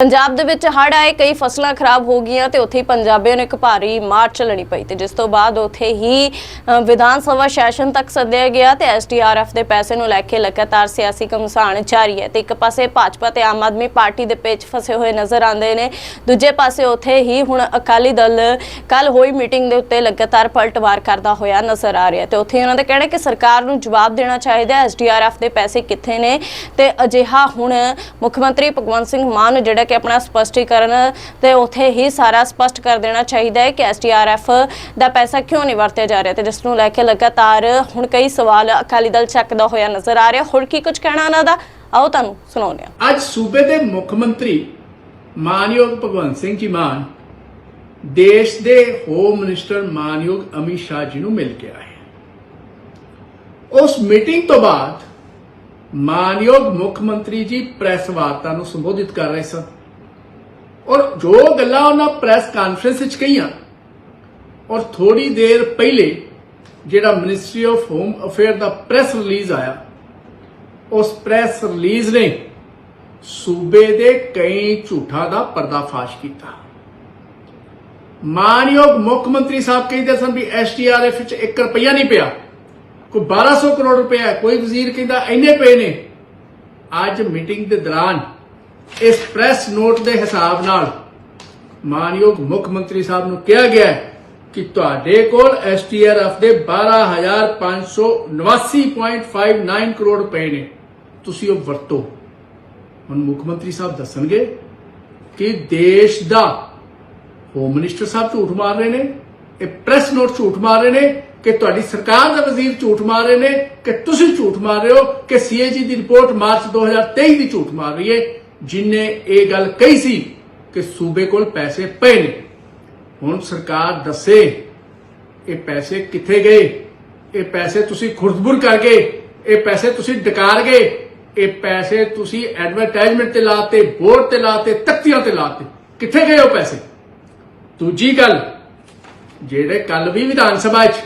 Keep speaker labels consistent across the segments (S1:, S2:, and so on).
S1: ਪੰਜਾਬ ਦੇ ਵਿੱਚ ਹੜ੍ਹ ਆਏ, ਕਈ ਫਸਲਾਂ ਖਰਾਬ ਹੋ ਗਈਆਂ ਤੇ ਉੱਥੇ ਹੀ ਪੰਜਾਬੀਆਂ ਨੂੰ ਇੱਕ ਭਾਰੀ ਮਾਰ ਚੱਲਣੀ ਪਈ ਤੇ ਜਿਸ ਤੋਂ ਬਾਅਦ ਉੱਥੇ ਹੀ ਵਿਧਾਨ ਸਭਾ ਸੈਸ਼ਨ ਤੱਕ ਸੱਦਿਆ ਗਿਆ ਤੇ ਐਸਡੀਆਰਐਫ ਦੇ ਪੈਸੇ ਨੂੰ ਲੈ ਕੇ ਲਗਾਤਾਰ ਸਿਆਸੀ ਘਮਸਾਨ ਜਾਰੀ ਹੈ ਤੇ ਇੱਕ ਪਾਸੇ ਭਾਜਪਾ ਤੇ ਆਮ ਆਦਮੀ ਪਾਰਟੀ ਦੇ ਪੇਚ ਫਸੇ ਹੋਏ ਨਜ਼ਰ ਆਉਂਦੇ ਨੇ, ਦੂਜੇ ਪਾਸੇ ਉੱਥੇ ਹੀ ਹੁਣ ਅਕਾਲੀ ਦਲ ਕੱਲ ਹੋਈ ਮੀਟਿੰਗ ਦੇ ਉੱਤੇ ਲਗਾਤਾਰ ਪਲਟਵਾਰ ਕਰਦਾ ਹੋਇਆ ਨਜ਼ਰ ਆ ਰਿਹਾ ਤੇ ਉੱਥੇ ਉਹਨਾਂ ਦਾ ਕਹਿਣਾ ਕਿ ਸਰਕਾਰ ਨੂੰ ਜਵਾਬ ਦੇਣਾ ਚਾਹੀਦਾ ਹੈ ਐਸਡੀਆਰਐਫ ਦੇ ਪੈਸੇ ਕਿੱਥੇ ਨੇ ਤੇ ਅਜਿਹਾ ਹੁਣ ਮੁੱਖ ਮੰਤਰੀ ਭਗਵੰਤ ਸਿੰਘ ਮਾਨ ਜਿਹੜਾ ਕਿ ਆਪਣਾ ਸਪਸ਼ਟੀਕਰਨ ਤੇ ਉੱਥੇ ਹੀ ਸਾਰਾ ਸਪਸ਼ਟ ਕਰ ਦੇਣਾ ਚਾਹੀਦਾ ਹੈ ਕਿ ਐਸਡੀਆਰਐਫ ਦਾ ਪੈਸਾ ਕਿਉਂ ਨਹੀਂ ਵਰਤਿਆ ਜਾ ਰਿਹਾ ਤੇ ਜਿਸ ਨੂੰ ਲੈ ਕੇ ਲਗਾਤਾਰ ਹੁਣ ਕਈ ਸਵਾਲ ਅਕਾਲੀ ਦਲ ਚੱਕਦਾ ਹੋਇਆ ਨਜ਼ਰ ਆ ਰਿਹਾ। ਹੁਣ ਕੀ ਕੁਝ ਕਹਿਣਾ ਉਹਨਾਂ ਦਾ? ਆਓ ਤੁਹਾਨੂੰ ਸੁਣਾਉਂਦੇ ਹਾਂ।
S2: ਅੱਜ ਸੂਬੇ ਦੇ ਮੁੱਖ ਮੰਤਰੀ ਮਾਨਯੋਗ ਭਗਵੰਤ ਸਿੰਘ ਜੀ ਮਾਨ ਦੇਸ਼ ਦੇ ਹੋਮ ਮਿਨਿਸਟਰ ਮਾਨਯੋਗ ਅਮਿਤ ਸ਼ਾਹ ਜੀ ਨੂੰ ਮਿਲ ਕੇ ਆਏ ਉਸ ਮੀਟਿੰਗ ਤੋਂ ਬਾਅਦ ਮਾਨਯੋਗ ਮੁੱਖ ਮੰਤਰੀ ਜੀ ਪ੍ਰੈਸ ਵਾਰਤਾ ਨੂੰ ਸੰਬੋਧਿਤ ਕਰ ਰਹੇ ਸਨ। ਔਰ ਜੋ ਗੱਲਾਂ ਉਹਨਾਂ ਪ੍ਰੈਸ ਕਾਨਫਰੰਸ ਵਿੱਚ ਕਹੀਆਂ, ਔਰ ਥੋੜੀ ਦੇਰ ਪਹਿਲੇ ਜਿਹੜਾ ਮਿਨਿਸਟਰੀ ਆਫ ਹੋਮ ਅਫੇਅਰ ਦਾ ਪ੍ਰੈਸ ਰਿਲੀਜ਼ ਆਇਆ, ਉਸ ਪ੍ਰੈਸ ਰਿਲੀਜ਼ ਨੇ ਸੂਬੇ ਦੇ ਕਈ ਝੂਠਾਂ ਦਾ ਪਰਦਾਫਾਸ਼ ਕੀਤਾ। ਮਾਨਯੋਗ ਮੁੱਖ ਮੰਤਰੀ ਸਾਹਿਬ ਕਹਿੰਦੇ ਸਨ ਵੀ ਐਸਟੀਆਰਐਫ ਵਿੱਚ 1 ਰੁਪਿਆ ਨਹੀਂ ਪਿਆ, ਕੋਈ 1200 ਕਰੋੜ ਰੁਪਇਆ ਕੋਈ ਵਜ਼ੀਰ ਕਹਿੰਦਾ ਇੰਨੇ ਪਏ ਨੇ। ਅੱਜ ਮੀਟਿੰਗ ਦੇ ਦੌਰਾਨ ਇਸ ਪ੍ਰੈਸ ਨੋਟ ਦੇ ਹਿਸਾਬ ਨਾਲ ਮਾਨਯੋਗ ਮੁੱਖ ਮੰਤਰੀ ਸਾਹਿਬ ਨੂੰ ਕਿਹਾ ਗਿਆ ਕਿ ਤੁਹਾਡੇ ਕੋਲ ਐਸਟੀਆਰਐਫ ਦੇ 12589.59 ਕਰੋੜ ਰੁਪਏ ਨੇ। ਤੁਸੀਂ ਉਹ ਵਰਤੋ। ਹੁਣ ਮੁੱਖ ਮੰਤਰੀ ਸਾਹਿਬ ਦੱਸਣਗੇ ਕਿ ਦੇਸ਼ ਦਾ ਹੋਮ ਮਿਨਿਸਟਰ ਸਾਹਿਬ ਝੂਠ ਮਾਰ ਰਹੇ ਨੇ, ਇਹ ਪ੍ਰੈਸ ਨੋਟ ਝੂਠ ਮਾਰ ਰਹੇ ਨੇ, ਕਿ ਤੁਹਾਡੀ ਸਰਕਾਰ ਦਾ ਵਜ਼ੀਰ ਝੂਠ ਮਾਰ ਰਹੇ ਨੇ, ਕਿ ਤੁਸੀਂ ਝੂਠ ਮਾਰ ਰਹੇ ਹੋ, ਕਿ ਸੀਏਜੀ ਦੀ ਰਿਪੋਰਟ ਮਾਰਚ 2023 ਦੀ ਝੂਠ ਮਾਰ ਰਹੀ ਹੈ। ਜਿਨੇ ਇਹ ਗੱਲ ਕਹੀ ਸੀ ਕਿ ਸੂਬੇ ਕੋਲ ਪੈਸੇ ਪਏ ਨੇ। ਹੁਣ ਸਰਕਾਰ ਦੱਸੇ ਇਹ ਪੈਸੇ ਕਿੱਥੇ ਗਏ? ਇਹ ਪੈਸੇ ਤੁਸੀਂ ਖੁਰਦਬੁਰ ਕਰ ਗਏ ਇਹ ਪੈਸੇ ਤੁਸੀਂ ਡਕਾਰ ਗਏ, ਇਹ ਪੈਸੇ ਤੁਸੀਂ ਐਡਵਰਟਾਈਜ਼ਮੈਂਟ ਤੇ ਲਾਤੇ, ਬੋਰਡ ਤੇ ਲਾਤੇ, ਤਖਤੀਆਂ ਤੇ ਲਾਤੇ। ਕਿੱਥੇ ਗਏ ਉਹ ਪੈਸੇ? ਦੂਜੀ ਗੱਲ, ਜਿਹੜੇ ਕੱਲ ਵੀ ਵਿਧਾਨ ਸਭਾ 'ਚ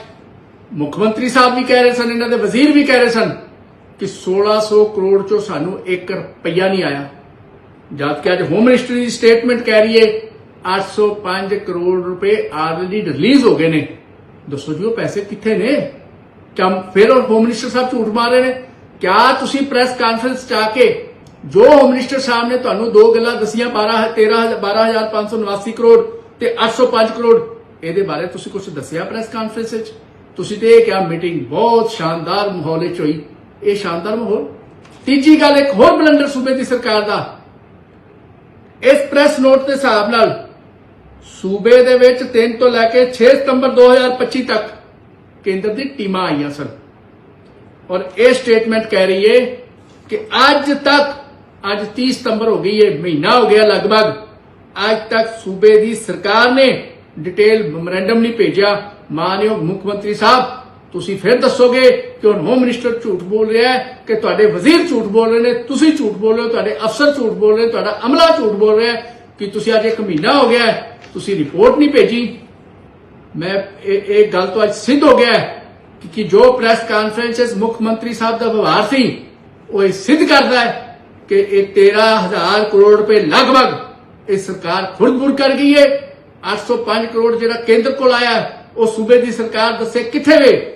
S2: ਮੁੱਖ ਮੰਤਰੀ ਸਾਹਿਬ ਵੀ ਕਹਿ ਰਹੇ ਸਨ, ਇਹਨਾਂ ਦੇ ਵਜ਼ੀਰ ਵੀ ਕਹਿ ਰਹੇ ਸਨ ਕਿ 1600 ਕਰੋੜ ਚੋਂ ਸਾਨੂੰ 1 ਰੁਪਈਆ ਨਹੀਂ ਆਇਆ। ਜਦ ਕਿ ਅੱਜ ਹੋਮ ਮਿਨਿਸਟਰੀ ਦੀ ਸਟੇਟਮੈਂਟ ਕਹਿ ਰਹੀ ਹੈ 805 ਕਰੋੜ ਰੁਪਏ ਆਲਰੇਡੀ ਰਿਲੀਜ਼ ਹੋ ਗਏ ਨੇ। ਦੱਸੋ ਜੀ, ਉਹ ਪੈਸੇ ਕਿੱਥੇ ਨੇ? ਕਿਆ ਫਿਰ ਉਹ ਹੋਮ ਮਿਨਿਸਟਰ ਸਾਹਿਬ ਝੂਠ ਮਾਰ ਰਹੇ ਨੇ। ਕਿਆ ਤੁਸੀਂ ਪ੍ਰੈਸ ਕਾਨਫਰੰਸ ਚ ਆ ਕੇ ਜੋ ਹੋਮ ਮਿਨਿਸਟਰ ਸਾਹਿਬ ਨੇ ਤੁਹਾਨੂੰ ਦੋ ਗੱਲਾਂ ਦਸੀਆਂ 12 13 12589 ਕਰੋੜ ਤੇ 805 ਕਰੋੜ, ਇਹਦੇ ਬਾਰੇ ਤੁਸੀਂ ਕੁਝ ਦੱਸਿਆ ਪ੍ਰੈਸ ਕਾਨਫਰੰਸ ਵਿੱਚ? ਤੁਸੀਂ ਤੇ ਇਹ ਕਿਹਾ ਮੀਟਿੰਗ ਬਹੁਤ ਸ਼ਾਨਦਾਰ ਮਾਹੌਲ ਵਿੱਚ ਹੋਈ। ਇਹ ਸ਼ਾਨਦਾਰ ਮਾਹੌਲ? ਤੀਜੀ ਗੱਲ ਇੱਕ ਹੋਰ ਬਲੰਡਰ ਸੂਬੇ ਦੀ ਸਰਕਾਰ ਦਾ। ਇਸ ਪ੍ਰੈਸ ਨੋਟ ਦੇ ਹਿਸਾਬ ਨਾਲ ਸੂਬੇ ਦੇ ਵਿੱਚ 3 ਤੋਂ ਲੈ ਕੇ 6 ਸਤੰਬਰ 2025 ਤੱਕ ਕੇਂਦਰ ਦੀ ਟੀਮਾਂ ਆਈਆਂ ਸਨ। ਔਰ ਇਹ ਸਟੇਟਮੈਂਟ ਕਹਿ ਰਹੀ ਏ ਕਿ ਅੱਜ ਤੱਕ, ਅੱਜ 30 ਸਤੰਬਰ ਹੋ ਗਈ ਏ, ਮਹੀਨਾ ਹੋ ਗਿਆ ਲਗਭਗ, ਅੱਜ ਤੱਕ ਸੂਬੇ ਦੀ ਸਰਕਾਰ ਨੇ ਡਿਟੇਲ ਮੈਮੋਰੈਂਡਮ ਨਹੀਂ ਭੇਜਿਆ। ਮਾਨਯੋਗ ਮੁੱਖ ਮੰਤਰੀ ਸਾਹਿਬ ਤੁਸੀਂ ਫਿਰ ਦੱਸੋਗੇ ਕਿ ਹੁਣ ਹੋਮ ਮਿਨਿਸਟਰ ਝੂਠ ਬੋਲ ਰਿਹਾ ਹੈ ਕਿ ਤੁਹਾਡੇ ਵਜ਼ੀਰ ਝੂਠ ਬੋਲ ਰਹੇ ਨੇ, ਤੁਸੀਂ ਝੂਠ ਬੋਲ ਰਹੇ ਹੋ, ਤੁਹਾਡੇ ਅਫਸਰ ਝੂਠ ਬੋਲ ਰਹੇ, ਤੁਹਾਡਾ ਅਮਲਾ ਝੂਠ ਬੋਲ ਰਿਹਾ ਹੈ ਕਿ ਤੁਸੀਂ ਅੱਜ ਇੱਕ ਮਹੀਨਾ ਹੋ ਗਿਆ ਤੁਸੀਂ ਰਿਪੋਰਟ ਨਹੀਂ ਭੇਜੀ। ਮੈਂ ਇਹ ਗੱਲ ਤੋਂ ਅੱਜ ਸਿੱਧ ਹੋ ਗਿਆ ਕਿ- ਜੋ ਪ੍ਰੈਸ ਕਾਨਫਰੰਸਸ ਮੁੱਖ ਮੰਤਰੀ ਸਾਹਿਬ ਦਾ ਵਿਵਹਾਰ ਸੀ, ਉਹ ਇਹ ਸਿੱਧ ਕਰਦਾ ਹੈ ਕਿ ਇਹ 13000 ਕਰੋੜ ਰੁਪਏ ਲਗਭਗ ਇਹ ਸਰਕਾਰ ਖੁਰਦ-ਬੁਰ ਕਰ ਗਈ ਹੈ। 805 ਕਰੋੜ ਜਿਹੜਾ ਕੇਂਦਰ ਕੋਲ ਆਇਆ, ਉਹ ਸੂਬੇ ਦੀ ਸਰਕਾਰ ਦੱਸੇ ਕਿੱਥੇ ਵੇ?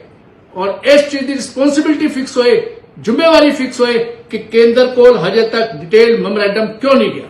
S2: ਔਰ ਇਸ ਚੀਜ਼ ਦੀ ਰਿਸਪੌਂਸਿਬਿਲਟੀ ਫਿਕਸ ਹੋਏ, ਜ਼ਿੰਮੇਵਾਰੀ ਫਿਕਸ ਹੋਏ ਕਿ ਕੇਂਦਰ ਕੋਲ ਹਜੇ ਤੱਕ ਡਿਟੇਲ ਮੈਮੋਰੈਂਡਮ ਕਿਉਂ ਨਹੀਂ ਗਿਆ।